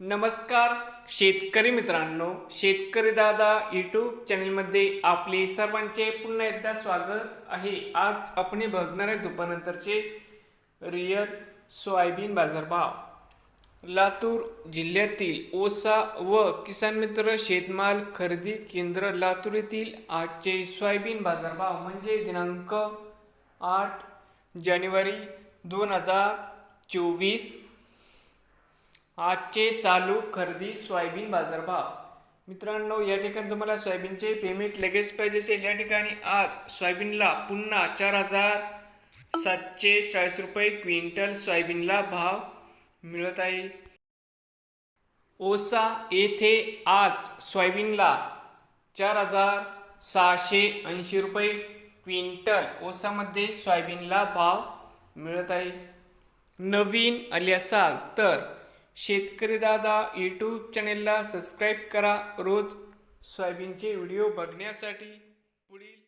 नमस्कार शेतकरी मित्रांनो शेतकरी दादा यूट्यूब चॅनलमध्ये आपले सर्वांचे पुन्हा एकदा स्वागत आहे. आज आपण बघणार आहे दुपारनंतरचे रिअल सोयाबीन बाजारभाव. लातूर जिल्ह्यातील ओसा व किसान मित्र शेतमाल खरेदी केंद्र लातूर येथील आजचे सोयाबीन बाजारभाव म्हणजे दिनांक आठ जानेवारी दोन हजार चोवीस आजचे चालू खरेदी सोयाबीन बाजारभाव. मित्रांनो या ठिकाणी तुम्हाला सोयाबीनचे पेमेंट लगेच पाहिजे असेल. या ठिकाणी आज सोयाबीनला पुन्हा चार हजार सातशे चाळीस रुपये क्विंटल सोयाबीनला भाव मिळत आहे. ओसा येथे आज सोयाबीनला चार हजार सहाशे ऐंशी रुपये क्विंटल ओसामध्ये सोयाबीनला भाव मिळत आहे. नवीन आले असाल तर शेतकरी दादा यूट्यूब चॅनेलला सबस्क्राईब करा. रोज सोयाबीनचे व्हिडिओ बघण्यासाठी पुढील